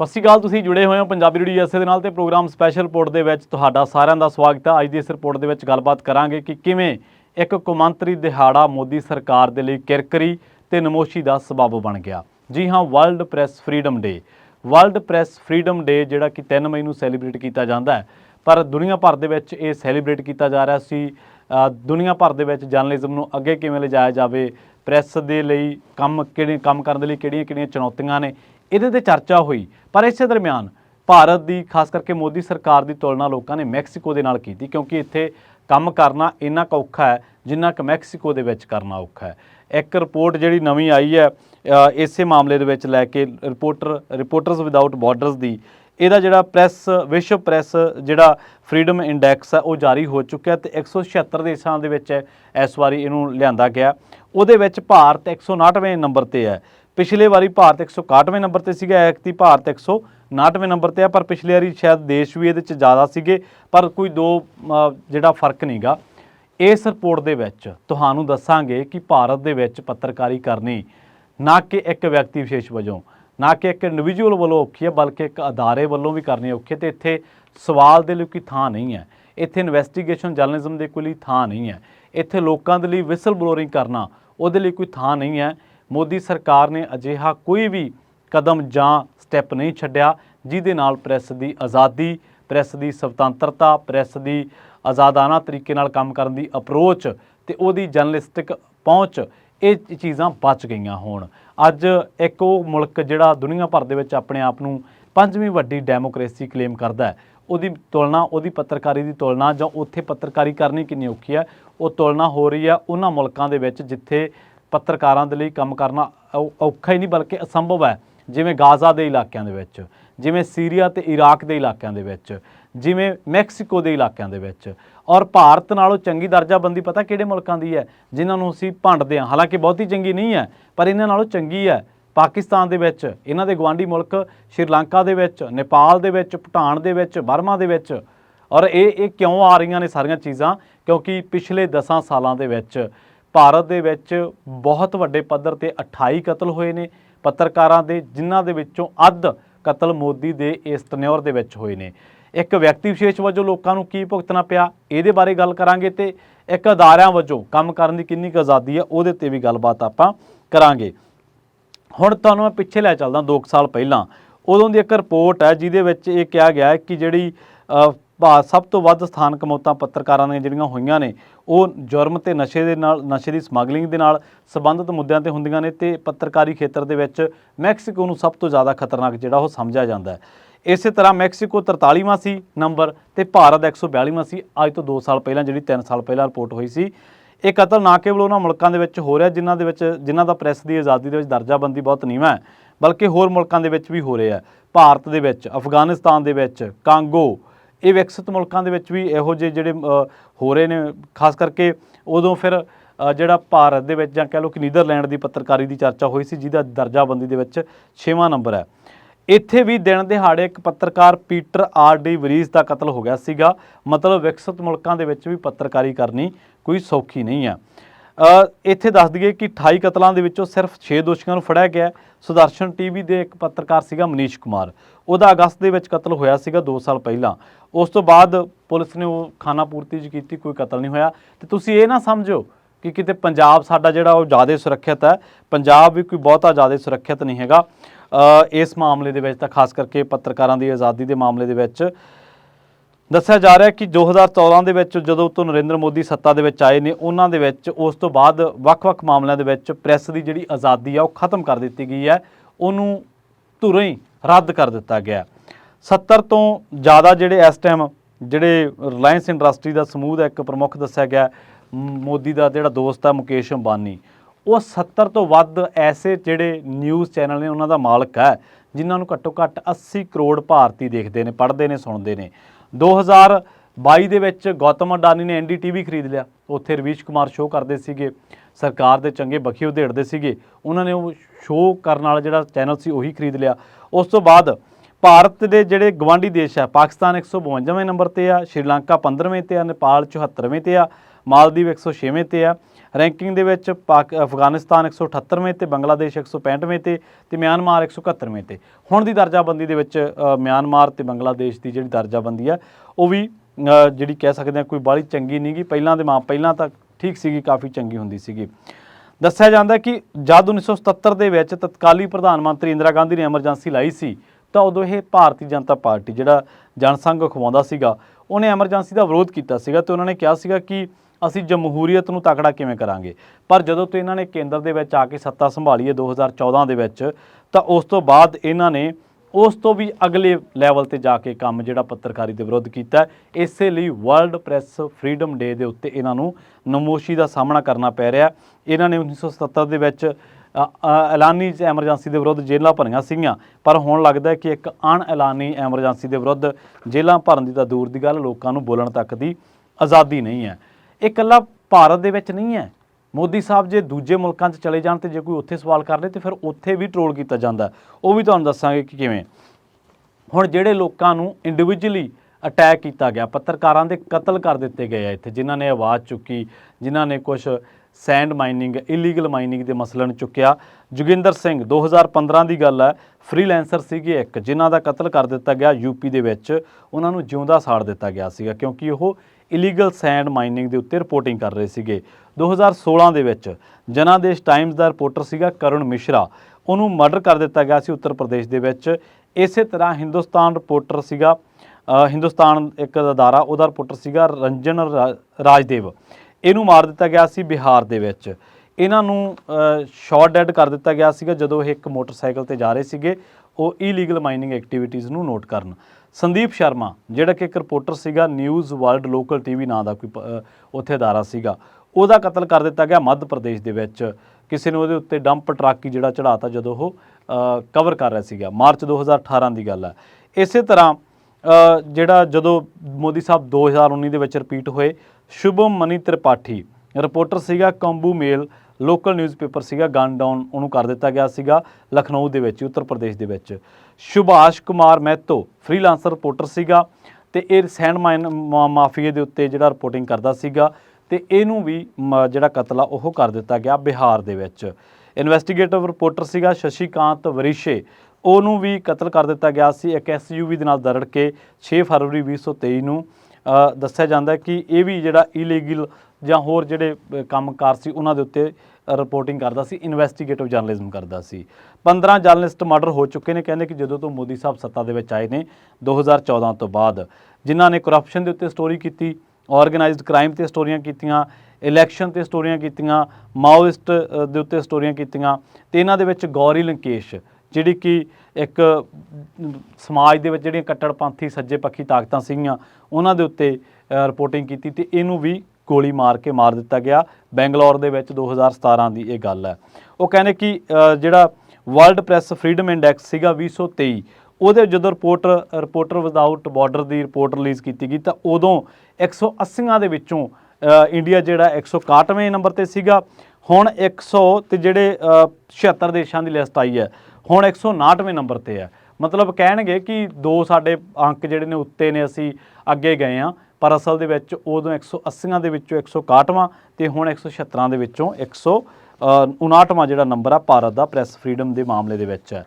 ਸਤਿ ਸ਼੍ਰੀ ਅਕਾਲ, ਤੁਸੀਂ ਜੁੜੇ ਹੋਏ ਹੋ ਪੰਜਾਬੀ ਰੇਡੀਓ ਐਸਏ ਦੇ ਨਾਲ ਤੇ ਪ੍ਰੋਗਰਾਮ ਸਪੈਸ਼ਲ ਰਿਪੋਰਟ ਦੇ ਵਿੱਚ ਤੁਹਾਡਾ ਸਾਰਿਆਂ ਦਾ ਸਵਾਗਤ ਹੈ। ਅੱਜ ਦੀ ਇਸ ਰਿਪੋਰਟ ਦੇ ਵਿੱਚ ਗੱਲਬਾਤ ਕਰਾਂਗੇ ਕਿ ਕਿਵੇਂ ਇੱਕ ਕੌਮਾਂਤਰੀ ਦਿਹਾੜਾ ਮੋਦੀ ਸਰਕਾਰ ਦੇ ਲਈ ਕਿਰਕਰੀ ਤੇ ਨਮੋਸ਼ੀ ਦਾ ਸਬਬ ਬਣ ਗਿਆ। ਜੀ ਹਾਂ world press freedom day world press freedom day ਜਿਹੜਾ ਕਿ 3 ਮਈ ਨੂੰ ਸੈਲੀਬ੍ਰੇਟ ਕੀਤਾ ਜਾਂਦਾ ਹੈ, ਪਰ ਦੁਨੀਆ ਭਰ ਦੇ ਵਿੱਚ ਇਹ ਸੈਲੀਬ੍ਰੇਟ ਕੀਤਾ ਜਾ ਰਿਹਾ ਸੀ। ਦੁਨੀਆ ਭਰ ਦੇ ਵਿੱਚ ਜਰਨਲਿਜ਼ਮ ਨੂੰ ਅੱਗੇ ਕਿਵੇਂ ਲਿਜਾਇਆ ਜਾਵੇ, ਪ੍ਰੈਸ ਦੇ ਲਈ ਕੰਮ ਕਿਹੜੇ, ਕੰਮ ਕਰਨ ਦੇ ਲਈ ਕਿਹੜੀਆਂ ਕਿਹੜੀਆਂ ਚੁਣੌਤੀਆਂ ਨੇ ਇਹਦੇ ਤੇ ਚਰਚਾ ਹੋਈ। ਪਰ ਇਸੇ ਦਰਮਿਆਨ ਭਾਰਤ ਦੀ, ਖਾਸ ਕਰਕੇ ਮੋਦੀ ਸਰਕਾਰ ਦੀ ਤੁਲਨਾ ਲੋਕਾਂ ਨੇ ਮੈਕਸੀਕੋ ਦੇ ਨਾਲ ਕੀਤੀ ਕਿਉਂਕਿ ਇੱਥੇ ਕੰਮ ਕਰਨਾ ਇੰਨਾ ਕੁ ਔਖਾ ਹੈ ਜਿੰਨਾ ਕਿ ਮੈਕਸੀਕੋ ਦੇ ਵਿੱਚ ਕਰਨਾ ਔਖਾ ਹੈ। ਇੱਕ ਰਿਪੋਰਟ ਜਿਹੜੀ ਨਵੀਂ ਆਈ ਹੈ ਇਸੇ ਮਾਮਲੇ ਦੇ ਵਿੱਚ ਲੈ ਕੇ ਰਿਪੋਰਟਰ, ਰਿਪੋਰਟਰਸ ਵਿਦਆਊਟ ਬਾਰਡਰਸ ਦੀ, ਇਹਦਾ ਜਿਹੜਾ ਪ੍ਰੈਸ, ਵਿਸ਼ਵ ਪ੍ਰੈਸ ਜਿਹੜਾ ਫਰੀडम ਇੰਡੈਕਸ ਹੈ, ਉਹ ਜਾਰੀ ਹੋ ਚੁੱਕਿਆ ਤੇ 176 ਦੇਸ਼ਾਂ ਦੇ ਵਿੱਚ ਇਸ ਵਾਰੀ ਇਹਨੂੰ ਲਿਆਂਦਾ ਗਿਆ। ਉਹਦੇ ਵਿੱਚ ਭਾਰਤ 159ਵੇਂ ਨੰਬਰ ਤੇ ਹੈ। ਪਿਛਲੇ ਵਾਰੀ ਭਾਰਤ 161ਵੇਂ ਨੰਬਰ ਤੇ ਸੀਗਾ ਐਕਤੀ ਭਾਰਤ 159ਵੇਂ ਨੰਬਰ ਤੇ ਆ, ਪਰ ਪਿਛਲੇ ਵਾਰੀ ਸ਼ਾਇਦ ਦੇਸ਼ ਵੀ ਇਹਦੇ ਚ ਜ਼ਿਆਦਾ ਸੀਗੇ, ਪਰ ਕੋਈ ਦੋ ਜਿਹੜਾ ਫ਼ਰਕ ਨਹੀਂਗਾ। ਇਸ ਰਿਪੋਰਟ ਦੇ ਵਿੱਚ ਤੁਹਾਨੂੰ ਦੱਸਾਂਗੇ ਕਿ ਭਾਰਤ ਦੇ ਵਿੱਚ ਪੱਤਰਕਾਰੀ ਕਰਨੀ ਨਾ ਕਿ ਇੱਕ ਵਿਅਕਤੀ ਵਿਸ਼ੇਸ਼ ਵਜੋਂ, ਨਾ ਕਿ ਇੱਕ ਇੰਡੀਵਿਜੂਅਲ ਵੱਲੋਂ ਔਖੀ ਹੈ, ਬਲਕਿ ਇੱਕ ਅਦਾਰੇ ਵੱਲੋਂ ਵੀ ਕਰਨੀ ਔਖੀ ਹੈ ਤੇ ਇੱਥੇ ਸਵਾਲ ਦੇ ਲਈ ਕੋਈ ਥਾਂ ਨਹੀਂ ਹੈ। ਇੱਥੇ ਇਨਵੈਸਟੀਗੇਸ਼ਨ ਜਰਨਲਿਜ਼ਮ ਦੇ ਕੋਈ ਲਈ ਥਾਂ ਨਹੀਂ ਹੈ। ਇੱਥੇ ਲੋਕਾਂ ਦੇ ਲਈ ਵਿਸਲ ਬਲੋਰਿੰਗ ਕਰਨਾ ਉਹਦੇ ਲਈ ਕੋਈ ਥਾਂ ਨਹੀਂ ਹੈ। ਮੋਦੀ ਸਰਕਾਰ ਨੇ ਅਜਿਹਾ ਕੋਈ ਵੀ ਕਦਮ ਜਾਂ ਸਟੈਪ ਨਹੀਂ ਛੱਡਿਆ, ਜਿਹਦੇ ਨਾਲ ਪ੍ਰੈਸ ਦੀ ਆਜ਼ਾਦੀ, ਪ੍ਰੈਸ ਦੀ ਸੁਤੰਤਰਤਾ ਪ੍ਰੈਸ ਦੀ ਆਜ਼ਾਦਾਨਾ ਤਰੀਕੇ ਨਾਲ ਕੰਮ ਕਰਨ ਦੀ ਅਪਰੋਚ ਤੇ ਉਹਦੀ ਜਰਨਲਿਸਟਿਕ ਪਹੁੰਚ, ਇਹ ਚੀਜ਼ਾਂ ਬਚ ਗਈਆਂ ਹੋਣ। ਅੱਜ ਇੱਕ ਉਹ ਮੁਲਕ ਜਿਹੜਾ ਦੁਨੀਆ ਭਰ ਦੇ ਵਿੱਚ ਆਪਣੇ ਆਪ ਨੂੰ ਪੰਜਵੀਂ ਵੱਡੀ ਡੈਮੋਕ੍ਰੇਸੀ ਕਲੇਮ ਕਰਦਾ ਹੈ, ਉਹਦੀ ਤੁਲਨਾ, ਉਹਦੀ ਪੱਤਰਕਾਰੀ ਦੀ ਤੁਲਨਾ ਜਾਂ ਉੱਥੇ ਪੱਤਰਕਾਰੀ ਕਰਨੀ ਕਿੰਨੀ ਔਖੀ ਹੈ, ਉਹ ਤੁਲਨਾ ਹੋ ਰਹੀ ਹੈ ਉਹਨਾਂ ਮੁਲਕਾਂ ਦੇ ਵਿੱਚ ਜਿੱਥੇ ਪੱਤਰਕਾਰਾਂ ਦੇ ਲਈ ਕੰਮ ਕਰਨਾ ਔ- ਔਖਾ ਹੀ ਨਹੀਂ, ਬਲਕਿ ਅਸੰਭਵ ਹੈ। ਜਿਵੇਂ ਗਾਜ਼ਾ ਦੇ ਇਲਾਕਿਆਂ ਦੇ ਵਿੱਚ, ਜਿਵੇਂ ਸੀਰੀਆ ਤੇ ਇਰਾਕ ਦੇ ਇਲਾਕਿਆਂ ਦੇ ਵਿੱਚ, ਜਿਵੇਂ ਮੈਕਸੀਕੋ ਦੇ ਇਲਾਕਿਆਂ ਦੇ ਵਿੱਚ। ਔਰ ਭਾਰਤ ਨਾਲੋਂ ਚੰਗੀ ਦਰਜਾਬੰਦੀ ਪਤਾ ਕਿਹੜੇ ਮੁਲਕਾਂ ਦੀ ਹੈ? ਜਿਨ੍ਹਾਂ ਨੂੰ ਅਸੀਂ ਭੰਡਦੇ ਹਾਂ। ਹਾਲਾਂਕਿ ਬਹੁਤੀ ਚੰਗੀ ਨਹੀਂ ਹੈ, ਪਰ ਇਹਨਾਂ ਨਾਲੋਂ ਚੰਗੀ ਹੈ। ਪਾਕਿਸਤਾਨ ਦੇ ਵਿੱਚ, ਇਹਨਾਂ ਦੇ ਗਵਾਂਢੀ ਮੁਲਕ ਸ਼੍ਰੀਲੰਕਾ ਦੇ ਵਿੱਚ, ਨੇਪਾਲ ਦੇ ਵਿੱਚ, ਭੂਟਾਨ ਦੇ ਵਿੱਚ, ਬਰਮਾ ਦੇ ਵਿੱਚ। ਔਰ ਇਹ ਇਹ ਕਿਉਂ ਆ ਰਹੀਆਂ ਨੇ ਸਾਰੀਆਂ ਚੀਜ਼ਾਂ? ਕਿਉਂਕਿ ਪਿਛਲੇ 10 ਸਾਲਾਂ ਦੇ ਵਿੱਚ ਭਾਰਤ ਦੇ ਵਿੱਚ ਬਹੁਤ ਵੱਡੇ ਪੱਧਰ ਤੇ 28 ਕਤਲ ਹੋਏ ਨੇ। ਪੱਤਰਕਾਰਾਂ ਦੇ, ਜਿਨ੍ਹਾਂ ਦੇ ਵਿੱਚੋਂ ਅੱਧ ਕਤਲ ਮੋਦੀ ਦੇ ਇਸ ਤਨਿਓਰ ਦੇ ਵਿੱਚ ਹੋਏ ਨੇ। ਇੱਕ ਵਿਅਕਤੀ ਵਿਸ਼ੇਸ਼ ਵਜੋਂ ਲੋਕਾਂ ਨੂੰ ਕੀ ਭੁਗਤਣਾ ਪਿਆ, ਇਹਦੇ ਬਾਰੇ ਗੱਲ ਕਰਾਂਗੇ ਤੇ ਇੱਕ ਅਦਾਰਿਆਂ ਵਜੋਂ ਕੰਮ ਕਰਨ ਦੀ ਕਿੰਨੀ ਕੁ ਆਜ਼ਾਦੀ ਹੈ, ਉਹਦੇ ਤੇ ਵੀ ਗੱਲਬਾਤ ਆਪਾਂ ਕਰਾਂਗੇ। ਹੁਣ ਤੁਹਾਨੂੰ ਮੈਂ ਪਿੱਛੇ ਲੈ ਚੱਲਦਾ 2 ਸਾਲ ਪਹਿਲਾਂ। ਉਦੋਂ ਦੀ ਇੱਕ ਰਿਪੋਰਟ ਹੈ, ਜਿਹਦੇ ਵਿੱਚ ਇਹ ਕਿਹਾ ਗਿਆ ਹੈ ਕਿ ਜਿਹੜੀ ਅ, ਭਾ- ਸਭ ਤੋਂ ਵੱਧ ਸਥਾਨਕ ਮੌਤਾਂ ਪੱਤਰਕਾਰਾਂ ਦੀਆਂ ਜਿਹੜੀਆਂ ਹੋਈਆਂ ਨੇ ਉਹ ਜੁਰਮ ਤੇ ਨਸ਼ੇ ਦੇ ਨਾਲ ਨਸ਼ੇ ਦੀ ਸਮਗਲਿੰਗ ਦੇ ਨਾਲ ਸੰਬੰਧਿਤ ਮੁੱਦਿਆਂ ਤੇ ਹੁੰਦੀਆਂ ਨੇ ਤੇ ਪੱਤਰਕਾਰੀ ਖੇਤਰ ਦੇ ਵਿੱਚ ਮੈਕਸੀਕੋ ਨੂੰ ਸਭ ਤੋਂ ਜ਼ਿਆਦਾ ਖਤਰਨਾਕ ਜਿਹੜਾ ਉਹ ਸਮਝਿਆ ਜਾਂਦਾ ਹੈ। ਇਸੇ ਤਰ੍ਹਾਂ ਮੈਕਸੀਕੋ 43ਵਾਂ ਸੀ ਨੰਬਰ ਤੇ ਭਾਰਤ 142ਵਾਂ ਸੀ ਅੱਜ ਤੋਂ 2 ਸਾਲ ਪਹਿਲਾਂ ਜਿਹੜੀ 3 ਸਾਲ ਪਹਿਲਾਂ ਰਿਪੋਰਟ ਹੋਈ ਸੀ ਇਹ ਕਤਲ ਨਾ ਕੇਵਲ ਉਹਨਾਂ ਮੁਲਕਾਂ ਦੇ ਵਿੱਚ ਹੋ ਰਿਹਾ ਜਿਨ੍ਹਾਂ ਦੇ ਵਿੱਚ ਜਿਨ੍ਹਾਂ ਦਾ ਪ੍ਰੈਸ ਦੀ ਆਜ਼ਾਦੀ ਦੇ ਵਿੱਚ ਦਰਜਾਬੰਦੀ ਬਹੁਤ ਨੀਵਾਂ ਹੈ ਬਲਕਿ ਹੋਰ ਮੁਲਕਾਂ ਦੇ ਵਿੱਚ ਵੀ ਹੋ ਰਿਹਾ ਹੈ। ਭਾਰਤ ਦੇ ਵਿੱਚ ਅਫਗਾਨਿਸਤਾਨ ਦੇ ਵਿੱਚ ਕਾਂਗੋ ਇਹ ਵਿਕਸਿਤ ਮੁਲਕਾਂ ਦੇ ਵਿੱਚ ਵੀ ਇਹੋ ਜਿਹੇ ਜਿਹੜੇ ਹੋ ਰਹੇ ਨੇ, ਖਾਸ ਕਰਕੇ ਉਦੋਂ ਫਿਰ ਜਿਹੜਾ ਭਾਰਤ ਦੇ ਵਿੱਚ ਜਾਂ ਕਹਿ ਲਓ ਕਿ ਨੀਦਰਲੈਂਡ ਦੀ ਪੱਤਰਕਾਰੀ ਦੀ ਚਰਚਾ ਹੋਈ ਸੀ, ਜਿਹਦਾ ਦਰਜਾਬੰਦੀ ਦੇ ਵਿੱਚ 6ਵਾਂ ਨੰਬਰ ਹੈ। ਇੱਥੇ ਵੀ ਦਿਨ ਦਿਹਾੜੇ ਇੱਕ ਪੱਤਰਕਾਰ ਪੀਟਰ ਆਰ ਡੀ ਵਰੀਜ਼ ਦਾ ਕਤਲ ਹੋ ਗਿਆ ਸੀਗਾ। ਮਤਲਬ ਵਿਕਸਿਤ ਮੁਲਕਾਂ ਦੇ ਵਿੱਚ ਵੀ ਪੱਤਰਕਾਰੀ ਕਰਨੀ ਕੋਈ ਸੌਖੀ ਨਹੀਂ ਹੈ। ਇੱਥੇ ਦੱਸ ਦਈਏ ਕਿ 28 ਕਤਲਾਂ ਦੇ ਵਿੱਚੋਂ ਸਿਰਫ 6 ਦੋਸ਼ੀਆਂ ਨੂੰ ਫੜਿਆ ਗਿਆ ਹੈ। ਸੁਦਰਸ਼ਨ ਟੀਵੀ ਦੇ ਇੱਕ ਪੱਤਰਕਾਰ ਸੀਗਾ ਮਨੀਸ਼ ਕੁਮਾਰ। ਉਹਦਾ ਅਗਸਤ ਦੇ ਵਿੱਚ ਕਤਲ ਹੋਇਆ ਸੀਗਾ 2 ਸਾਲ ਪਹਿਲਾਂ। ਉਸ ਤੋਂ ਬਾਅਦ ਪੁਲਿਸ ਨੇ ਉਹ ਖਾਨਾ ਪੂਰਤੀ ਜੀ ਕੀਤੀ, ਕੋਈ ਕਤਲ ਨਹੀਂ ਹੋਇਆ। ਤੇ ਤੁਸੀਂ ਇਹ ਨਾ ਸਮਝੋ ਕਿ ਕਿਤੇ ਪੰਜਾਬ ਸਾਡਾ ਜਿਹੜਾ ਉਹ ਜ਼ਿਆਦਾ ਸੁਰੱਖਿਅਤ ਹੈ। ਪੰਜਾਬ ਵੀ ਕੋਈ ਬਹੁਤਾ ਜ਼ਿਆਦਾ ਸੁਰੱਖਿਅਤ ਨਹੀਂ ਹੈਗਾ। ਇਸ ਮਾਮਲੇ ਦੇ ਵਿੱਚ ਤਾਂ ਖਾਸ ਕਰਕੇ ਪੱਤਰਕਾਰਾਂ ਦੀ ਆਜ਼ਾਦੀ ਦੇ ਮਾਮਲੇ ਦੇ ਵਿੱਚ ਦੱਸਿਆ ਜਾ ਰਿਹਾ ਕਿ 2014 ਦੇ ਵਿੱਚ ਜਦੋਂ ਤੋਂ ਨਰਿੰਦਰ ਮੋਦੀ ਸੱਤਾ ਦੇ ਵਿੱਚ ਆਏ ਨੇ, ਉਹਨਾਂ ਦੇ ਵਿੱਚ, ਉਸ ਤੋਂ ਬਾਅਦ ਵੱਖ-ਵੱਖ ਮਾਮਲਿਆਂ ਦੇ ਵਿੱਚ ਪ੍ਰੈਸ ਦੀ ਜਿਹੜੀ ਆਜ਼ਾਦੀ ਆ, ਉਹ ਖਤਮ ਕਰ ਦਿੱਤੀ ਗਈ ਹੈ। ਉਹਨੂੰ ਧੁਰੇ ਹੀ ਰੱਦ ਕਰ ਦਿੱਤਾ ਗਿਆ। 70 ਤੋਂ ਜ਼ਿਆਦਾ ਜਿਹੜੇ ਇਸ ਟਾਈਮ ਜਿਹੜੇ ਰਿਲਾਇੰਸ ਇੰਡਸਟਰੀ ਦਾ ਸਮੂਹ ਦਾ ਇੱਕ ਪ੍ਰਮੁੱਖ ਦੱਸਿਆ ਗਿਆ ਮੋਦੀ ਦਾ ਜਿਹੜਾ ਦੋਸਤ ਹੈ ਮੁਕੇਸ਼ ਅੰਬਾਨੀ, ਉਹ 70 ਤੋਂ ਵੱਧ ਐਸੇ ਜਿਹੜੇ ਨਿਊਜ਼ ਚੈਨਲ ਨੇ, ਉਹਨਾਂ ਦਾ ਮਾਲਕ ਹੈ, ਜਿਨ੍ਹਾਂ ਨੂੰ ਘੱਟੋ ਘੱਟ 80 ਕਰੋੜ ਭਾਰਤੀ ਦੇਖਦੇ ਨੇ, ਪੜ੍ਹਦੇ ਨੇ, ਸੁਣਦੇ ਨੇ। 2022 ਦੇ ਵਿੱਚ ਗੌਤਮ ਅਡਾਨੀ ਨੇ ਐਨਡੀਟੀਵੀ ਖਰੀਦ ਲਿਆ। ਉੱਥੇ ਰਵੀਸ਼ ਕੁਮਾਰ ਸ਼ੋਅ ਕਰਦੇ ਸੀਗੇ। ਸਰਕਾਰ ਦੇ ਚੰਗੇ ਬਖੀ ਉਧੇੜਦੇ ਸੀਗੇ। ਉਹਨਾਂ ਨੇ ਉਹ ਸ਼ੋਅ ਕਰਨ ਵਾਲਾ ਜਿਹੜਾ ਚੈਨਲ ਸੀ, ਉਹੀ ਖਰੀਦ ਲਿਆ। ਉਸ ਤੋਂ ਬਾਅਦ ਭਾਰਤ ਦੇ ਜਿਹੜੇ ਗਵਾਂਢੀ ਦੇਸ਼ ਆ ਪਾਕਿਸਤਾਨ 152ਵੇਂ ਨੰਬਰ ਤੇ ਆ ਸ਼੍ਰੀਲੰਕਾ 15ਵੇਂ ਤੇ ਆ ਨੇਪਾਲ 74ਵੇਂ ਤੇ ਆ ਮਾਲਦੀਵ 106ਵੇਂ ਤੇ ਆ। ਰੈਂਕਿੰਗ ਦੇ ਵਿੱਚ ਪਾਕ ਅਫਗਾਨਿਸਤਾਨ 178ਵੇਂ ਤੇ ਬੰਗਲਾਦੇਸ਼ 165ਵੇਂ ਤੇ ਤੇ ਮਿਆਂਮਾਰ 171ਵੇਂ ਤੇ। ਹੁਣ ਦੀ ਦਰਜਾਬੰਦੀ ਦੇ ਵਿੱਚ ਅ, ਮਿਆਂਮਾਰ ਤੇ ਬੰਗਲਾਦੇਸ਼ ਦੀ ਜਿਹੜੀ ਦਰਜਾਬੰਦੀ ਆ ਉਹ ਵੀ ਜਿਹੜੀ ਕਹਿ ਸਕਦੇ ਆ ਕੋਈ ਬਾਹਲੀ ਚੰਗੀ ਨਹੀਂਗੀ ਪਹਿਲਾਂ ਦੇ ਮਾਂ ਪਹਿਲਾਂ ਤਾਂ ਠੀਕ ਸੀਗੀ ਕਾਫੀ ਚੰਗੀ ਹੁੰਦੀ ਸੀਗੀ। ਦੱਸਿਆ ਜਾਂਦਾ ਕਿ ਜਦ 1977 ਦੇ ਵਿੱਚ ਤਤਕਾਲੀ ਪ੍ਰਧਾਨ ਮੰਤਰੀ ਇੰਦਰਾ ਗਾਂਧੀ ਨੇ ਐਮਰਜੈਂਸੀ ਲਾਈ ਸੀ ਤਾਂ ਉਦੋਂ ਇਹ ਭਾਰਤੀ ਜਨਤਾ ਪਾਰਟੀ ਜਿਹੜਾ ਜਨਸੰਘ ਅਖਵਾਉਂਦਾ ਸੀਗਾ, ਉਹਨੇ ਐਮਰਜੈਂਸੀ ਦਾ ਵਿਰੋਧ ਕੀਤਾ ਸੀਗਾ ਤੇ ਉਹਨਾਂ ਨੇ ਕਿਹਾ ਸੀਗਾ ਕਿ ਅਸੀਂ ਜਮਹੂਰੀਅਤ ਨੂੰ ਤਕੜਾ ਕਿਵੇਂ ਕਰਾਂਗੇ। ਪਰ ਜਦੋਂ ਤੋਂ ਇਹਨਾਂ ਨੇ ਕੇਂਦਰ ਦੇ ਵਿੱਚ ਆ ਕੇ ਸੱਤਾ ਸੰਭਾਲੀ ਹੈ 2014 ਦੇ ਵਿੱਚ, ਤਾਂ ਉਸ ਤੋਂ ਬਾਅਦ ਇਹਨਾਂ ਨੇ ਉਸ ਤੋਂ ਵੀ ਅਗਲੇ ਲੈਵਲ ਤੇ ਜਾ ਕੇ ਕੰਮ ਜਿਹੜਾ ਪੱਤਰਕਾਰੀ ਦੇ ਵਿਰੁੱਧ ਕੀਤਾ ਇਸੇ ਲਈ ਵਰਲਡ ਪ੍ਰੈਸ ਫਰੀडम ਡੇ ਦੇ ਉੱਤੇ ਇਹਨਾਂ ਨੂੰ ਨਮੋਸ਼ੀ ਦਾ ਸਾਹਮਣਾ ਕਰਨਾ ਪੈ ਰਿਹਾ ਇਹਨਾਂ ਨੇ 1977 ਦੇ ਵਿੱਚ ਐਲਾਨੀ ਐਮਰਜੈਂਸੀ ਦੇ ਵਿਰੁੱਧ ਜੇਲ੍ਹਾਂ ਭਰੀਆਂ ਸੀਗੀਆਂ, ਪਰ ਹੁਣ ਲੱਗਦਾ ਹੈ ਕਿ ਇੱਕ ਅਣ ਐਲਾਨੀ ਐਮਰਜੈਂਸੀ ਦੇ ਵਿਰੁੱਧ ਜੇਲ੍ਹਾਂ ਭਰਨ ਦੀ ਤਾਂ ਦੂਰ ਦੀ ਗੱਲ, ਲੋਕਾਂ ਨੂੰ ਬੋਲਣ ਤੱਕ ਦੀ ਆਜ਼ਾਦੀ ਨਹੀਂ ਹੈ। ਇਹ ਇਕੱਲਾ ਭਾਰਤ ਦੇ ਵਿੱਚ ਨਹੀਂ ਹੈ। ਮੋਦੀ ਸਾਹਿਬ ਜੇ ਦੂਜੇ ਮੁਲਕਾਂ 'ਚ ਚਲੇ ਜਾਣ ਤੇ ਜੇ ਕੋਈ ਉੱਥੇ ਸਵਾਲ ਕਰ ਲੇ ਤੇ ਫਿਰ ਉੱਥੇ ਵੀ ਟਰੋਲ ਕੀਤਾ ਜਾਂਦਾ ਉਹ ਵੀ ਤੁਹਾਨੂੰ ਦੱਸਾਂਗੇ ਕਿ ਕਿਵੇਂ। ਹੁਣ ਜਿਹੜੇ ਲੋਕਾਂ ਨੂੰ ਇੰਡੀਵਿਜੂਅਲੀ ਅਟੈਕ ਕੀਤਾ ਗਿਆ, ਪੱਤਰਕਾਰਾਂ ਦੇ ਕਤਲ ਕਰ ਦਿੱਤੇ ਗਏ ਆ ਇੱਥੇ, ਜਿਨ੍ਹਾਂ ਨੇ ਆਵਾਜ਼ ਚੁੱਕੀ, ਜਿਨ੍ਹਾਂ ਨੇ ਕੁਝ ਸੈਂਡ ਮਾਈਨਿੰਗ ਇਲੀਗਲ ਮਾਈਨਿੰਗ ਦੇ ਮਸਲੇ ਨੂੰ ਚੁੱਕਿਆ। ਜੋਗਿੰਦਰ ਸਿੰਘ 2015 ਦੀ ਗੱਲ ਹੈ। ਫ੍ਰੀਲੈਂਸਰ ਸੀਗੇ ਇੱਕ, ਜਿਨ੍ਹਾਂ ਦਾ ਕਤਲ ਕਰ ਦਿੱਤਾ ਗਿਆ ਯੂਪੀ ਦੇ ਵਿੱਚ। ਉਹਨਾਂ ਨੂੰ ਜਿਉਂਦਾ ਸਾੜ ਦਿੱਤਾ ਗਿਆ ਸੀਗਾ, ਕਿਉਂਕਿ ਉਹ ਇਲੀਗਲ ਸੈਂਡ ਮਾਈਨਿੰਗ ਦੇ ਉੱਤੇ ਰਿਪੋਰਟਿੰਗ ਕਰ ਰਹੇ ਸੀਗੇ। 2016 ਦੇ ਵਿੱਚ ਜਨਾਦੇਸ਼ ਟਾਈਮਜ਼ ਦਾ ਰਿਪੋਰਟਰ ਸੀਗਾ ਕਰੁਣ ਮਿਸ਼ਰਾ। ਉਹਨੂੰ ਮਰਡਰ ਕਰ ਦਿੱਤਾ ਗਿਆ ਸੀ ਉੱਤਰ ਪ੍ਰਦੇਸ਼ ਦੇ ਵਿੱਚ। ਇਸੇ ਤਰ੍ਹਾਂ ਹਿੰਦੁਸਤਾਨ ਰਿਪੋਰਟਰ ਸੀਗਾ ਹਿੰਦੁਸਤਾਨ ਇੱਕ ਅਦਾਰਾ, ਉਹਦਾ ਰਿਪੋਰਟਰ ਸੀਗਾ ਰੰਜਨ ਰਾ- ਰਾਜਦੇਵ। ਇਹਨੂੰ ਮਾਰ ਦਿੱਤਾ ਗਿਆ ਸੀ ਬਿਹਾਰ ਦੇ ਵਿੱਚ। ਇਹਨਾਂ ਨੂੰ ਸ਼ਾਰਟ ਡੈਡ ਕਰ ਦਿੱਤਾ ਗਿਆ ਸੀਗਾ ਜਦੋਂ ਇਹ ਇੱਕ ਮੋਟਰਸਾਈਕਲ ਤੇ ਜਾ ਰਹੇ ਸੀਗੇ। ਉਹ ਇਲੀਗਲ ਮਾਈਨਿੰਗ ਐਕਟੀਵਿਟੀਜ਼ ਨੂੰ ਨੋਟ ਕਰਨ। ਸੰਦੀਪ ਸ਼ਰਮਾ, ਜਿਹੜਾ ਕਿ ਇੱਕ ਰਿਪੋਰਟਰ ਸੀਗਾ ਨਿਊਜ਼ ਵਰਲਡ ਲੋਕਲ ਟੀਵੀ ਨਾਂ ਦਾ ਕੋਈ ਪ- ਉੱਥੇ ਅਦਾਰਾ ਸੀਗਾ, ਉਹਦਾ ਕਤਲ ਕਰ ਦਿੱਤਾ ਗਿਆ ਮੱਧ ਪ੍ਰਦੇਸ਼ ਦੇ ਵਿੱਚ। ਕਿਸੇ ਨੇ ਉਹਦੇ ਉੱਤੇ ਡੰਪ ਟਰੱਕ ਹੀ ਜਿਹੜਾ ਚੜਾਤਾ ਜਦੋਂ ਉਹ ਕਵਰ ਕਰ ਰਿਹਾ ਸੀਗਾ। ਮਾਰਚ 2018 ਦੀ ਗੱਲ ਹੈ। ਇਸੇ ਤਰ੍ਹਾਂ ਜਿਹੜਾ ਜਦੋਂ ਮੋਦੀ ਸਾਹਿਬ 2019 ਦੇ ਵਿੱਚ ਰਿਪੀਟ ਹੋਏ ਸ਼ੁਭਮ ਮਨੀ ਤ੍ਰਿਪਾਠੀ। ਰਿਪੋਰਟਰ ਸੀਗਾ ਕੰਬੂ ਮੇਲ ਲੋਕਲ ਨਿਊਜ਼ਪੇਪਰ ਸੀਗਾ ਗਨ ਡਾਊਨ ਉਹਨੂੰ ਕਰ ਦਿੱਤਾ ਗਿਆ ਸੀਗਾ ਲਖਨਊ ਦੇ ਵਿੱਚ, ਉੱਤਰ ਪ੍ਰਦੇਸ਼ ਦੇ ਵਿੱਚ। ਸੁਭਾਸ਼ ਕੁਮਾਰ ਮਹਿਤੋ ਫ੍ਰੀਲਾਂਸਰ ਰਿਪੋਰਟਰ ਸੀਗਾ ਤੇ ਇਹ ਸੈਂਡ ਮਾਈਨ ਮਾ- ਮਾਫੀਏ ਦੇ ਉੱਤੇ ਜਿਹੜਾ ਰਿਪੋਰਟਿੰਗ ਕਰਦਾ ਸੀਗਾ ਤੇ ਇਹਨੂੰ ਵੀ ਮ- ਜਿਹੜਾ ਕਤਲ ਆ, ਉਹ ਕਰ ਦਿੱਤਾ ਗਿਆ ਬਿਹਾਰ ਦੇ ਵਿੱਚ। ਇਨਵੈਸਟੀਗੇਟਿਵ ਰਿਪੋਰਟਰ ਸੀਗਾ ਸ਼ਸ਼ੀਕਾਂਤ ਵਰਿਸ਼ੇ। ਉਹਨੂੰ ਵੀ ਕਤਲ ਕਰ ਦਿੱਤਾ ਗਿਆ ਸੀ, ਇੱਕ ਐਸਯੂਵੀ ਦੇ ਨਾਲ ਦਰੜ ਕੇ 6 ਫਰਵਰੀ 2023 ਨੂੰ। ਦੱਸਿਆ ਜਾਂਦਾ ਕਿ ਇਹ ਵੀ ਜਿਹੜਾ ਇਲੀਗਲ ਜਾਂ ਹੋਰ ਜਿਹੜੇ ਅ, ਕੰਮਕਾਰ ਸੀ ਉਹਨਾਂ ਦੇ ਉੱਤੇ ਰਿਪੋਰਟਿੰਗ ਕਰਦਾ ਸੀ ਇਨਵੈਸਟੀਗੇਟਿਵ ਜਰਨਲਿਜ਼ਮ ਕਰਦਾ ਸੀ। 15 ਜਰਨਲਿਸਟ ਮਰਡਰ ਹੋ ਚੁੱਕੇ ਨੇ ਕਹਿੰਦੇ ਕਿ ਜਦੋਂ ਤੋਂ ਮੋਦੀ ਸਾਹਿਬ ਸੱਤਾ ਦੇ ਵਿੱਚ ਆਏ ਨੇ 2014 ਤੋਂ ਬਾਅਦ ਜਿਨ੍ਹਾਂ ਨੇ ਕਰਪਸ਼ਨ ਦੇ ਉੱਤੇ ਸਟੋਰੀ ਕੀਤੀ ਆਰਗੇਨਾਈਜ਼ਡ ਕ੍ਰਾਈਮ ਤੇ ਸਟੋਰੀਆਂ ਕੀਤੀਆਂ ਇਲੈਕਸ਼ਨ ਤੇ ਸਟੋਰੀਆਂ ਕੀਤੀਆਂ ਮਾਓਇਸਟ ਦੇ ਉੱਤੇ ਸਟੋਰੀਆਂ ਕੀਤੀਆਂ ਤੇ ਇਹਨਾਂ ਦੇ ਵਿੱਚ ਗੌਰੀ ਲੰਕੇਸ਼ ਜਿਹੜੀ ਕਿ ਇੱਕ ਸਮਾਜ ਦੇ ਵਿੱਚ ਜਿਹੜੀਆਂ ਕੱਟੜਪੰਥੀ ਸੱਜੇ ਪੱਖੀ ਤਾਕਤਾਂ ਸੀਗੀਆਂ ਉਹਨਾਂ ਦੇ ਉੱਤੇ ਰਿਪੋਰਟਿੰਗ ਕੀਤੀ ਤੇ ਇਹਨੂੰ ਵੀ ਗੋਲੀ ਮਾਰ ਕੇ ਮਾਰ ਦਿੱਤਾ ਗਿਆ। ਬੈਂਗਲੌਰ ਦੇ ਵਿੱਚ 2017 ਦੀ ਇਹ ਗੱਲ ਹੈ। ਉਹ ਕਹਿੰਦੇ ਕਿ ਜਿਹੜਾ ਵਰਲਡ ਪ੍ਰੈਸ ਫਰੀडम ਇੰਡੈਕਸ ਸੀਗਾ 2023 ਉਹਦੇ ਜਦੋਂ ਰਿਪੋਰਟਰ ਰਿਪੋਰਟਰ ਵਿਦਆਊਟ ਬਾਰਡਰ ਦੀ ਰਿਪੋਰਟ ਰਿਲੀਜ਼ ਕੀਤੀ ਗਈ ਤਾਂ ਉਦੋਂ 180 ਦੇ ਵਿੱਚੋਂ ਇੰਡੀਆ ਜਿਹੜਾ 161ਵੇਂ ਨੰਬਰ ਤੇ ਸੀਗਾ। ਹੁਣ 100 ਤੇ ਜਿਹੜੇ ਅ, 76 ਦੇਸ਼ਾਂ ਦੀ ਲਿਸਟ ਆਈ ਹੈ ਹੁਣ 159ਵੇਂ ਨੰਬਰ ਤੇ ਹੈ ਮਤਲਬ ਕਹਿਣਗੇ ਕਿ ਦੋ ਸਾਡੇ ਅੰਕ ਜਿਹੜੇ ਨੇ ਉੱਤੇ ਨੇ ਅਸੀਂ ਅੱਗੇ ਗਏ ਆ ਪਰ ਅਸਲ ਦੇ ਵਿੱਚ ਉਦੋਂ 180 ਦੇ ਵਿੱਚੋਂ 161ਵਾਂ ਤੇ ਹੁਣ 176 ਦੇ ਵਿੱਚੋਂ 159ਵਾਂ ਜਿਹੜਾ ਨੰਬਰ ਆ ਭਾਰਤ ਦਾ ਪ੍ਰੈਸ ਫਰੀडम ਦੇ ਮਾਮਲੇ ਦੇ ਵਿੱਚ ਹੈ।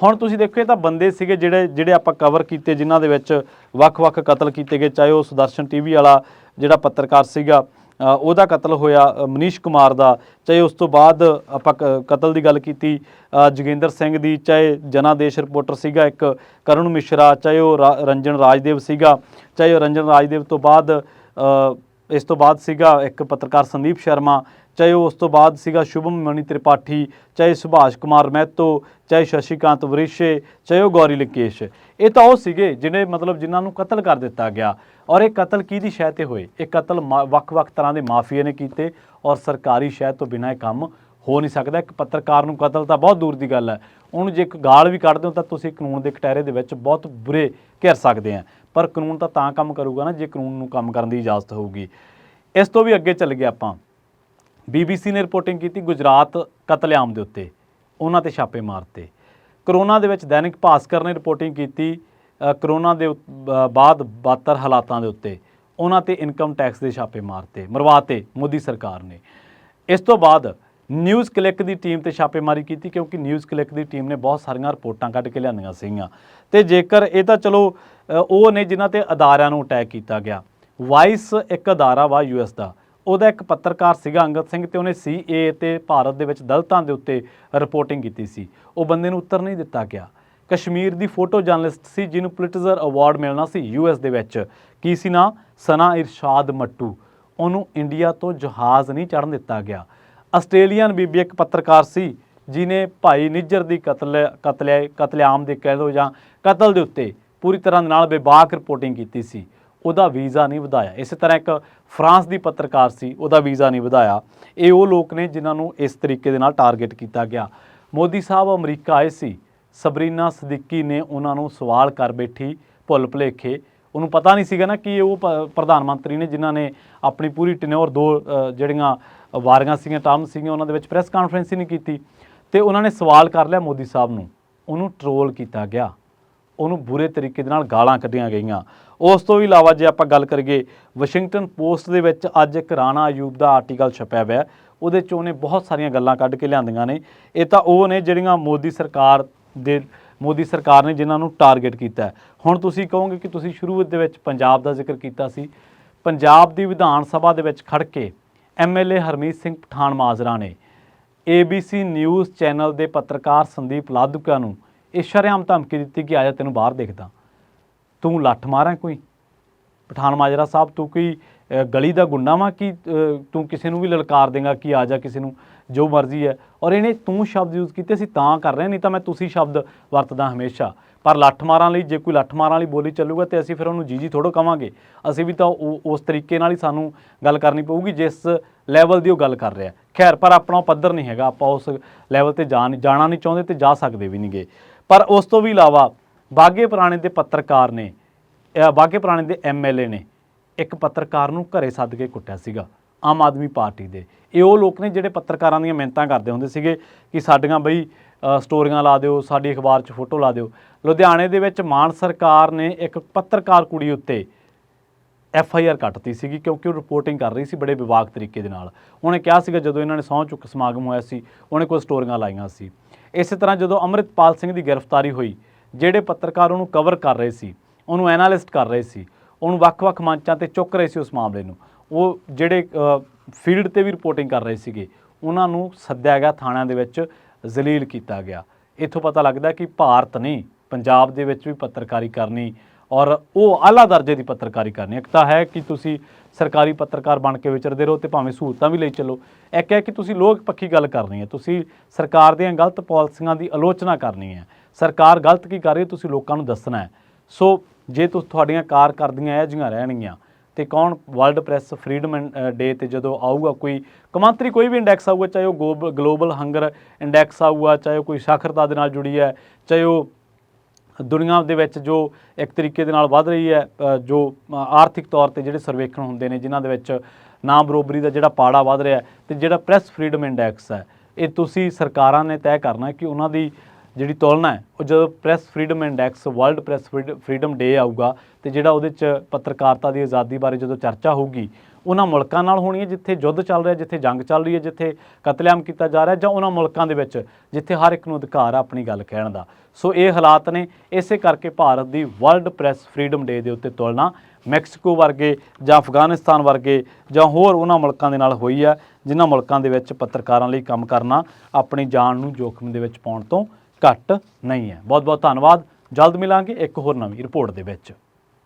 ਹੁਣ ਤੁਸੀਂ ਦੇਖੋ, ਇਹ ਤਾਂ ਬੰਦੇ ਸੀਗੇ ਜਿਹੜੇ ਜਿਹੜੇ ਆਪਾਂ ਕਵਰ ਕੀਤੇ, ਜਿਨ੍ਹਾਂ ਦੇ ਵਿੱਚ ਵੱਖ-ਵੱਖ ਕਤਲ ਕੀਤੇ ਗਏ, ਚਾਹੇ ਉਹ ਸੁਦਰਸ਼ਨ ਟੀਵੀ ਵਾਲਾ ਜਿਹੜਾ ਪੱਤਰਕਾਰ ਸੀਗਾ ਉਹਦਾ ਕਤਲ ਹੋਇਆ। ਮਨੀਸ਼ ਕੁਮਾਰ ਦਾ ਚਾਹੇ ਉਸ ਤੋਂ ਬਾਅਦ ਆਪਾਂ ਕ- ਕਤਲ ਦੀ ਗੱਲ ਕੀਤੀ। ਅ, ਜੋਗਿੰਦਰ ਸਿੰਘ ਦੀ ਚਾਹੇ ਜਨਾਦੇਸ਼ ਰਿਪੋਰਟਰ ਸੀਗਾ ਇੱਕ ਕਰੁਣ ਮਿਸ਼ਰਾ ਚਾਹੇ ਉਹ ਰਾ- ਰੰਜਨ ਰਾਜਦੇਵ ਸੀਗਾ ਚਾਹੇ ਉਹ ਰੰਜਨ ਰਾਜਦੇਵ ਤੋਂ ਬਾਅਦ ਇਸ ਤੋਂ ਬਾਅਦ ਸੀਗਾ ਇੱਕ ਪੱਤਰਕਾਰ ਸੰਦੀਪ ਸ਼ਰਮਾ ਚਾਹੇ ਉਹ ਉਸ ਤੋਂ ਬਾਅਦ ਸੀਗਾ ਸ਼ੁਭਮ ਮਣੀ ਤ੍ਰਿਪਾਠੀ, ਚਾਹੇ ਸੁਭਾਸ਼ ਕੁਮਾਰ ਮਹਿਤੋ, ਚਾਹੇ ਸ਼ਸ਼ੀਕਾਂਤ ਵਰਿਸ਼ੇ, ਚਾਹੇ ਉਹ ਗੌਰੀ ਲੰਕੇਸ਼। ਇਹ ਤਾਂ ਉਹ ਸੀਗੇ ਜਿਹਨੇ ਮਤਲਬ ਜਿਨ੍ਹਾਂ ਨੂੰ ਕਤਲ ਕਰ ਦਿੱਤਾ ਗਿਆ। ਔਰ ਇਹ ਕਤਲ ਕਿਹਦੀ ਸ਼ਹਿ ਤੇ ਹੋਏ? ਇਹ ਕਤਲ ਮਾ- ਵੱਖ-ਵੱਖ ਤਰ੍ਹਾਂ ਦੇ ਮਾਫੀਏ ਨੇ ਕੀਤੇ ਔਰ ਸਰਕਾਰੀ ਸ਼ਹਿ ਤੋਂ ਬਿਨਾਂ ਇਹ ਕੰਮ ਹੋ ਨਹੀਂ ਸਕਦਾ। ਇੱਕ ਪੱਤਰਕਾਰ ਨੂੰ ਕਤਲ ਤਾਂ ਬਹੁਤ ਦੂਰ ਦੀ ਗੱਲ ਹੈ। ਉਹਨੂੰ ਜੇ ਇੱਕ ਗਾਲ ਵੀ ਕੱਢਦੇ ਹੋ ਤਾਂ ਤੁਸੀਂ ਕਾਨੂੰਨ ਦੇ ਕਟਹਿਰੇ ਦੇ ਵਿੱਚ ਬਹੁਤ ਬੁਰੇ ਘਿਰ ਸਕਦੇ ਆ। ਪਰ ਕਾਨੂੰਨ ਤਾਂ ਤਾਂ ਕੰਮ ਕਰੂਗਾ ਨਾ ਜੇ ਕਾਨੂੰਨ ਨੂੰ ਕੰਮ ਕਰਨ ਦੀ ਇਜਾਜ਼ਤ ਹੋਊਗੀ। ਇਸ ਤੋਂ ਵੀ ਅੱਗੇ ਚੱਲ ਗਏ ਆਪਾਂ। ਬੀਬੀਸੀ ਨੇ ਰਿਪੋਰਟਿੰਗ ਕੀਤੀ ਗੁਜਰਾਤ ਕਤਲੇਆਮ ਦੇ ਉੱਤੇ। ਉਹਨਾਂ ਤੇ ਛਾਪੇ ਮਾਰਤੇ। ਕਰੋਨਾ ਦੇ ਵਿੱਚ ਦੈਨਿਕ ਭਾਸਕਰ ਨੇ ਰਿਪੋਰਟਿੰਗ ਕੀਤੀ ਕਰੋਨਾ ਦੇ ਬਾਅਦ ਬਾਤਰ ਹਾਲਾਤਾਂ ਦੇ ਉੱਤੇ। ਉਹਨਾਂ ਤੇ ਇਨਕਮ ਟੈਕਸ ਦੇ ਛਾਪੇ ਮਾਰਤੇ, ਮਰਵਾਤੇ ਮੋਦੀ ਸਰਕਾਰ ਨੇ। ਇਸ ਤੋਂ ਬਾਅਦ ਨਿਊਜ਼ ਕਲਿੱਕ ਦੀ ਟੀਮ ਤੇ ਛਾਪੇਮਾਰੀ ਕੀਤੀ ਕਿਉਂਕਿ ਨਿਊਜ਼ ਕਲਿੱਕ ਦੀ ਟੀਮ ਨੇ ਬਹੁਤ ਸਾਰੀਆਂ ਰਿਪੋਰਟਾਂ ਕੱਢ ਕੇ ਲਿਆਂਦੀਆਂ ਸੀਗੀਆਂ। ਤੇ ਜੇਕਰ ਇਹ ਤਾਂ ਚਲੋ ਉਹ ਨੇ ਜਿਨ੍ਹਾਂ ਤੇ ਅਦਾਰਿਆਂ ਨੂੰ ਅਟੈਕ ਕੀਤਾ ਗਿਆ। ਵਾਈਸ ਇੱਕ ਅਦਾਰਾ ਵਾ ਯੂਐਸ ਦਾ। ਉਹਦਾ ਇੱਕ ਪੱਤਰਕਾਰ ਸੀਗਾ ਅੰਗਦ ਸਿੰਘ ਤੇ ਉਹਨੇ ਸੀਏ ਤੇ ਭਾਰਤ ਦੇ ਵਿੱਚ ਦਲਤਾਂ ਦੇ ਉੱਤੇ ਰਿਪੋਰਟਿੰਗ ਕੀਤੀ ਸੀ। ਉਹ ਬੰਦੇ ਨੂੰ ਉੱਤਰ ਨਹੀਂ ਦਿੱਤਾ ਗਿਆ। ਕਸ਼ਮੀਰ ਦੀ ਫੋਟੋ ਜਰਨਲਿਸਟ ਸੀ ਜਿਹਨੂੰ ਪੁਲਿਟਜ਼ਰ ਅਵਾਰਡ ਮਿਲਣਾ ਸੀ ਯੂਐਸ ਦੇ ਵਿੱਚ। ਕੀ ਸੀ ਨਾ? ਸਨਾ ਇਰਸ਼ਾਦ ਮੱਟੂ। ਉਹਨੂੰ ਇੰਡੀਆ ਤੋਂ ਜਹਾਜ਼ ਨਹੀਂ ਚੜ੍ਹਨ ਦਿੱਤਾ ਗਿਆ। ਆਸਟ੍ਰੇਲੀਅਨ ਬੀਬੀ ਇੱਕ ਪੱਤਰਕਾਰ ਸੀ ਜਿਨੇ ਭਾਈ ਨਿੱਜਰ ਦੀ ਕਤਲ, ਕਤਲੇ, ਕਤਲੇਆਮ ਦੇ ਕਹਿ ਲਓ ਜਾਂ ਕਤਲ ਦੇ ਉੱਤੇ ਪੂਰੀ ਤਰ੍ਹਾਂ ਦੇ ਨਾਲ ਬੇਬਾਕ ਰਿਪੋਰਟਿੰਗ ਕੀਤੀ ਸੀ। ਉਹਦਾ ਵੀਜ਼ਾ ਨਹੀਂ ਵਧਾਇਆ। ਇਸੇ ਤਰ੍ਹਾਂ ਇੱਕ ਫਰਾਂਸ ਦੀ ਪੱਤਰਕਾਰ ਸੀ, ਉਹਦਾ ਵੀਜ਼ਾ ਨਹੀਂ ਵਧਾਇਆ। ਇਹ ਉਹ ਲੋਕ ਨੇ ਜਿਨ੍ਹਾਂ ਨੂੰ ਇਸ ਤਰੀਕੇ ਦੇ ਨਾਲ ਟਾਰਗੇਟ ਕੀਤਾ ਗਿਆ। ਮੋਦੀ ਸਾਹਿਬ ਅਮਰੀਕਾ ਆਏ ਸੀ। ਸਬਰੀਨਾ ਸਦੀਕੀ ਨੇ ਉਹਨਾਂ ਨੂੰ ਸਵਾਲ ਕਰ ਬੈਠੀ, ਭੁੱਲ ਭੁਲੇਖੇ। ਉਹਨੂੰ ਪਤਾ ਨਹੀਂ ਸੀਗਾ ਨਾ ਕਿ ਉਹ ਪ- ਪ੍ਰਧਾਨ ਮੰਤਰੀ ਨੇ ਜਿਨ੍ਹਾਂ ਨੇ ਆਪਣੀ ਪੂਰੀ ਟਨਿਓਰ ਦੋ ਜਿਹੜੀਆਂ ਵਾਰੀਆਂ ਸੀਗੀਆਂ ਟਰਮ ਸੀਗੀਆਂ, ਉਹਨਾਂ ਦੇ ਵਿੱਚ ਪ੍ਰੈਸ ਕਾਨਫਰੰਸ ਹੀ ਨਹੀਂ ਕੀਤੀ। ਤੇ ਉਹਨਾਂ ਨੇ ਸਵਾਲ ਕਰ ਲਿਆ ਮੋਦੀ ਸਾਹਿਬ ਨੂੰ। ਉਹਨੂੰ ਟਰੋਲ ਕੀਤਾ ਗਿਆ। ਉਹਨੂੰ ਬੁਰੇ ਤਰੀਕੇ ਦੇ ਨਾਲ ਗਾਲਾਂ ਕੱਢੀਆਂ ਗਈਆਂ। ਉਸ ਤੋਂ ਇਲਾਵਾ ਜੇ ਆਪਾਂ ਗੱਲ ਕਰੀਏ, ਵਾਸ਼ਿੰਗਟਨ ਪੋਸਟ ਦੇ ਵਿੱਚ ਅੱਜ ਇੱਕ ਰਾਣਾ ਅਯੂਬ ਦਾ ਆਰਟੀਕਲ ਛਪਿਆ ਹੋਇਆ ਉਹਦੇ ਚ ਉਹਨੇ ਬਹੁਤ ਸਾਰੀਆਂ ਗੱਲਾਂ ਕੱਢ ਕੇ ਲਿਆਂਦੀਆਂ ਨੇ। ਇਹ ਤਾਂ ਉਹ ਨੇ ਜਿਹੜੀਆਂ ਮੋਦੀ ਸਰਕਾਰ ਦੇ, ਮੋਦੀ ਸਰਕਾਰ ਨੇ ਜਿਨ੍ਹਾਂ ਨੂੰ ਟਾਰਗੇਟ ਕੀਤਾ ਹੁਣ ਤੁਸੀਂ ਕਹੋਗੇ ਕਿ ਤੁਸੀਂ ਸ਼ੁਰੂ ਦੇ ਵਿੱਚ ਪੰਜਾਬ ਦਾ ਜ਼ਿਕਰ ਕੀਤਾ ਸੀ। ਪੰਜਾਬ ਦੀ ਵਿਧਾਨ ਸਭਾ ਦੇ ਵਿੱਚ ਖੜ ਕੇ ਐਮਐਲਏ ਹਰਮੀਤ ਸਿੰਘ ਪਠਾਨ ਮਾਜਰਾ ਨੇ ABC ਨਿਊਜ਼ ਚੈਨਲ ਦੇ ਪੱਤਰਕਾਰ ਸੰਦੀਪ ਲਾਧੂਕਾ ਨੂੰ ਇਹ ਸ਼ਰੇਆਮ ਧਮਕੀ ਦਿੱਤੀ ਕਿ ਆਜਾ ਤੈਨੂੰ ਬਾਹਰ ਦੇਖਦਾ। ਤੂੰ ਲੱਠ ਮਾਰਾਂ ਕੋਈ? ਪਠਾਨ ਮਾਜਰਾ ਸਾਹਿਬ, ਤੂੰ ਕੋਈ ਗਲੀ ਦਾ ਗੁੰਡਾ ਵਾਂ ਕਿ ਤੂੰ ਕਿਸੇ ਨੂੰ ਵੀ ਲਲਕਾਰ ਦੇਗਾ ਕਿ ਆ ਜਾ ਕਿਸੇ ਨੂੰ, ਜੋ ਮਰਜ਼ੀ ਹੈ। ਔਰ ਇਹਨੇ ਤੂੰ ਸ਼ਬਦ ਯੂਜ਼ ਕੀਤੇ, ਅਸੀਂ ਤਾਂ ਕਰ ਰਹੇ ਨਹੀਂ ਤਾਂ ਮੈਂ ਤੁਸੀਂ ਸ਼ਬਦ ਵਰਤਦਾ ਹਮੇਸ਼ਾ। ਪਰ ਲੱਠ ਮਾਰਾਂ ਲਈ, ਜੇ ਕੋਈ ਲੱਠ ਮਾਰਾਂ ਲਈ ਬੋਲੀ ਚੱਲੂਗਾ ਤੇ ਅਸੀਂ ਫਿਰ ਉਹਨੂੰ ਜੀ ਜੀ ਥੋੜੋ ਕਵਾਂਗੇ। ਅਸੀਂ ਵੀ ਤਾਂ ਉਹ- ਉਸ ਤਰੀਕੇ ਨਾਲ ਹੀ ਸਾਨੂੰ ਗੱਲ ਕਰਨੀ ਪਊਗੀ, ਜਿਸ ਲੈਵਲ ਦੀ ਉਹ ਗੱਲ ਕਰ ਰਿਹਾ ਖੈਰ, ਪਰ ਆਪਣਾ ਉਹ ਪੱਧਰ ਨਹੀਂ ਹੈਗਾ। ਆਪਾਂ ਉਸ ਲੈਵਲ ਤੇ ਜਾ ਨਹੀਂ ਜਾਣਾ ਨਹੀਂ ਚਾਹੁੰਦੇ ਤੇ ਜਾ ਸਕਦੇ ਵੀ ਨਹੀਂਗੇ ਪਰ ਉਸ ਤੋਂ ਵੀ ਇਲਾਵਾ ਬਾਗੇ ਪੁਰਾਣੇ ਦੇ ਪੱਤਰਕਾਰ ਨੇ ਇਹ ਬਾਗੇ ਪੁਰਾਣੇ ਦੇ ਐਮਐਲਏ ਨੇ ਇੱਕ ਪੱਤਰਕਾਰ ਨੂੰ ਘਰੇ ਸੱਦ ਕੇ ਕੁੱਟਿਆ ਸੀਗਾ, ਆਮ ਆਦਮੀ ਪਾਰਟੀ ਦੇ। ਇਹ ਉਹ ਲੋਕ ਨੇ ਜਿਹੜੇ ਪੱਤਰਕਾਰਾਂ ਦੀਆਂ ਮਿਹਨਤਾਂ ਕਰਦੇ ਹੁੰਦੇ ਸੀਗੇ ਕਿ ਸਾਡੀਆਂ ਬਈ ਸਟੋਰੀਆਂ ਲਾ ਦਿਓ, ਸਾਡੀ ਅਖਬਾਰ 'ਚ ਫੋਟੋ ਲਾ ਦਿਓ। ਲੁਧਿਆਣੇ ਦੇ ਵਿੱਚ ਮਾਨ ਸਰਕਾਰ ਨੇ ਇੱਕ ਪੱਤਰਕਾਰ ਕੁੜੀ ਉੱਤੇ ਐਫ ਆਈ ਆਰ ਕੱਟਤੀ ਸੀਗੀ ਕਿਉਂਕਿ ਉਹ ਰਿਪੋਰਟਿੰਗ ਕਰ ਰਹੀ ਸੀ ਬੜੇ ਵਿਵਾਕ ਤਰੀਕੇ ਦੇ ਨਾਲ। ਉਹਨੇ ਕਿਹਾ ਸੀਗਾ ਜਦੋਂ ਇਹਨਾਂ ਨੇ ਸਹੁੰ ਚੁੱਕ ਸਮਾਗਮ ਹੋਇਆ ਸੀ, ਉਹਨੇ ਕੋਈ ਸਟੋਰੀਆਂ ਲਾਈਆਂ ਸੀ। ਇਸੇ ਤਰ੍ਹਾਂ ਜਦੋਂ ਅੰਮ੍ਰਿਤਪਾਲ ਸਿੰਘ ਦੀ ਗ੍ਰਿਫਤਾਰੀ ਹੋਈ, ਜਿਹੜੇ ਪੱਤਰਕਾਰ ਉਹਨੂੰ ਕਵਰ ਕਰ ਰਹੇ ਸੀ, ਉਹਨੂੰ ਐਨਾਲਿਸਟ ਕਰ ਰਹੇ ਸੀ, ਉਹਨੂੰ ਵੱਖ-ਵੱਖ ਮੰਚਾਂ ਤੇ ਚੁੱਕ ਰਹੇ ਸੀ ਉਸ ਮਾਮਲੇ ਨੂੰ, ਉਹ ਜਿਹੜੇ ਫੀਲਡ ਤੇ ਵੀ ਰਿਪੋਰਟਿੰਗ ਕਰ ਰਹੇ ਸੀਗੇ, ਉਹਨਾਂ ਨੂੰ ਸੱਦਿਆ ਗਿਆ, ਥਾਣਿਆਂ ਦੇ ਵਿੱਚ ਜ਼ਲੀਲ ਕੀਤਾ ਗਿਆ। ਇੱਥੋਂ ਪਤਾ ਲੱਗਦਾ ਕਿ ਭਾਰਤ ਨਹੀਂ ਪੰਜਾਬ ਦੇ ਵਿੱਚ ਵੀ ਪੱਤਰਕਾਰੀ ਕਰਨੀ ਔਰ ਉਹ ਆਲਾ ਦਰਜੇ ਦੀ ਪੱਤਰਕਾਰੀ ਕਰਨੀ ਇੱਕ ਤਾਂ ਹੈ ਕਿ ਤੁਸੀਂ ਸਰਕਾਰੀ ਪੱਤਰਕਾਰ ਬਣ ਕੇ ਵਿਚਰਦੇ ਰਹੋ ਤੇ ਭਾਵੇਂ ਸਹੂਲਤਾਂ ਵੀ ਲਈ ਚੱਲੋ। ਇੱਕ ਹੈ ਕਿ ਤੁਸੀਂ ਲੋਕ ਪੱਖੀ ਗੱਲ ਕਰਨੀ ਹੈ। ਤੁਸੀਂ ਸਰਕਾਰ ਦੀਆਂ ਗਲਤ ਪਾਲਿਸੀਆਂ ਦੀ ਆਲੋਚਨਾ ਕਰਨੀ ਹੈ। ਸਰਕਾਰ ਗਲਤ ਕੀ ਕਰ ਰਹੀ ਤੁਸੀਂ ਲੋਕਾਂ ਨੂੰ ਦੱਸਣਾ ਹੈ। ਸੋ ਜੇ ਤੁਸੀਂ, ਤੁਹਾਡੀਆਂ ਕਾਰ ਕਰਦੀਆਂ ਇਹ ਜਿਹੀਆਂ ਰਹਿਣਗੀਆਂ, ਤੇ ਕੌਣ ਵਰਲਡ ਪ੍ਰੈਸ ਫਰੀडम ਡੇ ਤੇ ਜਦੋਂ ਆਊਗਾ, ਕੋਈ ਕਮਾਂਤਰੀ ਕੋਈ ਵੀ ਇੰਡੈਕਸ ਆਊਗਾ, ਚਾਹੇ ਉਹ ਗਲੋਬਲ ਹੰਗਰ ਇੰਡੈਕਸ ਆਊਗਾ, ਚਾਹੇ ਉਹ ਕੋਈ ਸਾਖਰਤਾ ਦੇ ਨਾਲ ਜੁੜੀ ਹੈ, ਚਾਹੇ ਉਹ ਦੁਨੀਆ ਦੇ ਵਿੱਚ ਜੋ ਇੱਕ ਤਰੀਕੇ ਦੇ ਨਾਲ ਵੱਧ ਰਹੀ ਹੈ ਜੋ ਆਰਥਿਕ ਤੌਰ ਤੇ ਜਿਹੜੇ ਸਰਵੇਖਣ ਹੁੰਦੇ ਨੇ, ਜਿਨ੍ਹਾਂ ਦੇ ਵਿੱਚ ਨਾਂ ਬਰੋਬਰੀ ਦਾ ਜਿਹੜਾ ਪਾੜਾ ਵੱਧ ਰਿਹਾ ਤੇ ਜਿਹੜਾ ਪ੍ਰੈਸ ਫਰੀडम ਇੰਡੈਕਸ ਹੈ, ਇਹ ਤੁਸੀਂ ਸਰਕਾਰਾਂ ਨੇ ਤੈਅ ਕਰਨਾ ਕਿ ਉਹਨਾਂ ਦੀ ਜਿਹੜੀ ਤੁਲਨਾ ਹੈ, ਉਹ ਜਦੋਂ press freedom index, world press freedom day ਆਊਗਾ ਤੇ ਜਿਹੜਾ ਉਹਦੇ ਚ ਪੱਤਰਕਾਰਤਾ ਦੀ ਆਜ਼ਾਦੀ ਬਾਰੇ ਜਦੋਂ ਚਰਚਾ ਹੋਊਗੀ ਉਹਨਾਂ ਮੁਲਕਾਂ ਨਾਲ ਹੋਣੀ ਹੈ, ਜਿੱਥੇ ਯੁੱਧ ਚੱਲ ਰਿਹਾ, ਜਿੱਥੇ ਜੰਗ ਚੱਲ ਰਹੀ ਹੈ, ਜਿੱਥੇ ਕਤਲੇਆਮ ਕੀਤਾ ਜਾ ਰਿਹਾ ਜਾਂ ਉਹਨਾਂ ਮੁਲਕਾਂ ਦੇ ਵਿੱਚ, ਜਿੱਥੇ ਹਰ ਇੱਕ ਨੂੰ ਅਧਿਕਾਰ ਆ ਆਪਣੀ ਗੱਲ ਕਹਿਣ ਦਾ। ਸੋ ਇਹ ਹਾਲਾਤ ਨੇ, ਇਸੇ ਕਰਕੇ ਭਾਰਤ ਦੀ ਵਰਲਡ ਪ੍ਰੈਸ ਫਰੀडम ਡੇ ਦੇ ਉੱਤੇ ਤੁਲਨਾ ਮੈਕਸੀਕੋ ਵਰਗੇ ਜਾਂ ਅਫਗਾਨਿਸਤਾਨ ਵਰਗੇ ਜਾਂ ਹੋਰ ਉਹਨਾਂ ਮੁਲਕਾਂ ਦੇ ਨਾਲ ਹੋਈ ਹੈ, ਜਿਨ੍ਹਾਂ ਮੁਲਕਾਂ ਦੇ ਵਿੱਚ ਪੱਤਰਕਾਰਾਂ ਲਈ ਕੰਮ ਕਰਨਾ ਆਪਣੀ ਜਾਨ ਨੂੰ ਜੋਖਮ ਦੇ ਵਿੱਚ ਪਾਉਣ ਤੋਂ ਘੱਟ ਨਹੀਂ ਹੈ। ਬਹੁਤ ਬਹੁਤ ਧੰਨਵਾਦ। ਜਲਦ ਮਿਲਾਂਗੇ ਇੱਕ ਹੋਰ ਨਵੀਂ ਰਿਪੋਰਟ ਦੇ ਵਿੱਚ।